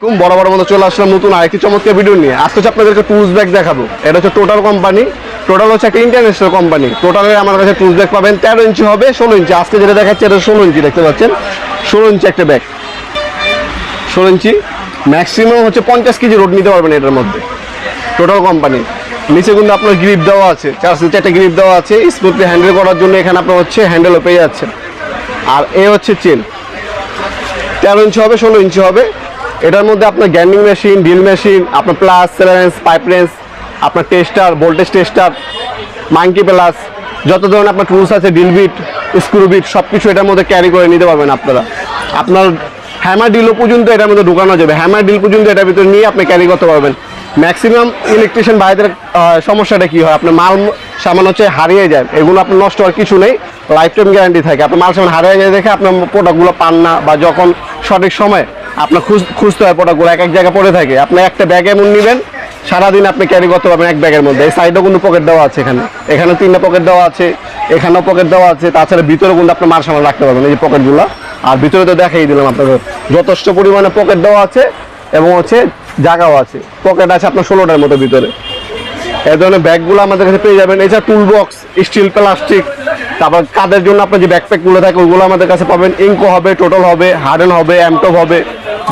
বড় বড় মতো চলে আসলাম নতুন আরেকটি চমৎকার ভিডিও নিয়ে। আজকে হচ্ছে আপনাদেরকে টুলস ব্যাগ দেখাবো। এটা হচ্ছে টোটাল কোম্পানি টোটাল হচ্ছে একটা ইন্টারন্যাশনাল কোম্পানি টোটালে আমার কাছে টুলস ব্যাগ পাবেন তেরো ইঞ্চি হবে, ষোলো ইঞ্চি আজকে যেটা দেখাচ্ছে এটা ষোলো ইঞ্চি দেখতে পাচ্ছেন? ষোলো ইঞ্চি একটা ব্যাগ ষোলো ইঞ্চি ম্যাক্সিমাম হচ্ছে পঞ্চাশ কেজি রোড নিতে পারবেন এটার মধ্যে। টোটাল কোম্পানি নিচে কিন্তু আপনার গ্রিপ দেওয়া আছে। চার চারটে গ্রিপ দেওয়া আছে। স্মুথলি হ্যান্ডেল করার জন্য এখানে আপনার হচ্ছে হ্যান্ডেলও পেয়ে যাচ্ছে আর এ হচ্ছে চেন তেরো ইঞ্চি হবে, ষোলো ইঞ্চি হবে। এটার মধ্যে আপনার গ্যান্ডিং মেশিন, ড্রিল মেশিন, আপনার প্লাস সেলেন্স পাইপ রেন্স আপনার tester, voltage tester monkey pliers, যত ধরনের আপনার টুলস আছে ড্রিল বিট স্ক্রু বিট সব কিছু এটার মধ্যে ক্যারি করে নিতে পারবেন আপনারা। আপনার হ্যামার ডিলও পর্যন্ত এটার মধ্যে ঢুকানো যাবে। হ্যামার ডিল পর্যন্ত এটার ভিতরে নিয়ে আপনি ক্যারি করতে পারবেন। ম্যাক্সিমাম ইলেকট্রিশিয়ান ভাইদের সমস্যাটা কি হয়? আপনার মাল সামান হচ্ছে হারিয়ে যায়। এগুলো আপনার নষ্ট হওয়ার কিছু নেই। লাইফ টাইম গ্যারান্টি থাকে। আপনার মাল সামান হারিয়ে যায় দেখে আপনার প্রোডাক্টগুলো পান না বা যখন সঠিক সময় আপনার খুঁজ খুঁজতে হয় প্রোডাক্টগুলো এক এক জায়গায় পড়ে থাকে। আপনি একটা ব্যাগ এমন নেবেন, সারাদিন আপনি ক্যারি করতে পারবেন এক ব্যাগের মধ্যে। এই সাইডেও কিন্তু পকেট দেওয়া আছে এখানে। এখানে তিনটা পকেট দেওয়া আছে, এখানেও পকেট দেওয়া আছে। তাছাড়া ভিতরে কিন্তু আপনার মাল সামান রাখতে পারবেন এই যে পকেটগুলো আর ভিতরে তো দেখাই দিলাম আপনাকে যথেষ্ট পরিমাণে পকেট দেওয়া আছে এবং হচ্ছে জায়গাও আছে। পকেট আছে আপনার ষোলোটার মতো ভিতরে। এই ধরনের ব্যাগগুলো আমাদের কাছে পেয়ে যাবেন। এছাড়া টুল বক্স স্টিল প্লাস্টিক তারপর কাদের জন্য আপনার যে ব্যাকপ্যাকগুলো থাকে ওইগুলো আমাদের কাছে পাবেন। ইঙ্কো হবে টোটাল হবে হার্ডেন হবে অ্যামটপ হবে।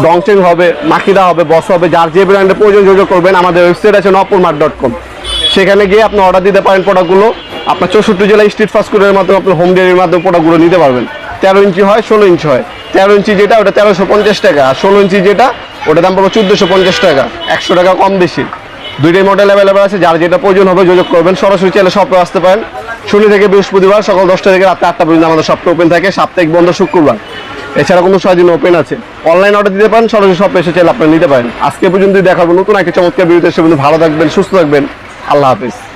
ডংচেং হবে মাকিদা হবে, বস হবে, যার যে ব্র্যান্ডের প্রয়োজন যোগাযোগ করবেন, আমাদের ওয়েবসাইট আছে নপুরমার্ট ডট কম সেখানে গিয়ে আপনি অর্ডার দিতে পারেন প্রোডাক্টগুলো আপনার চৌষট্টি জেলায় স্ট্রিট ফাস্ট ফুডের মাধ্যমে আপনি হোম ডেলিভারির মাধ্যমে প্রোডাক্টগুলো নিতে পারবেন। তেরো ইঞ্চি হয়, ষোলো ইঞ্চি হয়। তেরো ইঞ্চি যেটা, ওটা তেরোশো পঞ্চাশ টাকা। আর ষোলো ইঞ্চি যেটা ওটা দাম পড়বে চোদ্দোশো পঞ্চাশ টাকা। একশো টাকা কম বেশি। দুইটাই মডেল অ্যাভেলেবেল আছে। যার যেটা প্রয়োজন হবে যোগাযোগ করবেন। সরাসরি চাইলে শপে আসতে পারেন। শনি থেকে বৃহস্পতিবার সকাল দশটা থেকে রাত আটটা পর্যন্ত আমাদের শপটা ওপেন থাকে। সাপ্তাহিক বন্ধ শুক্রবার। এছাড়া কোনো ছয় ওপেন আছে। অনলাইন অর্ডার দিতে পারেন, সরাসরি সব এসে চাইলে আপনারা নিতে পারেন। আজকে পর্যন্ত দেখাবো নতুন একটা চমৎকার বিরতি এসে ভালো থাকবেন, সুস্থ থাকবেন। আল্লাহ হাফিজ।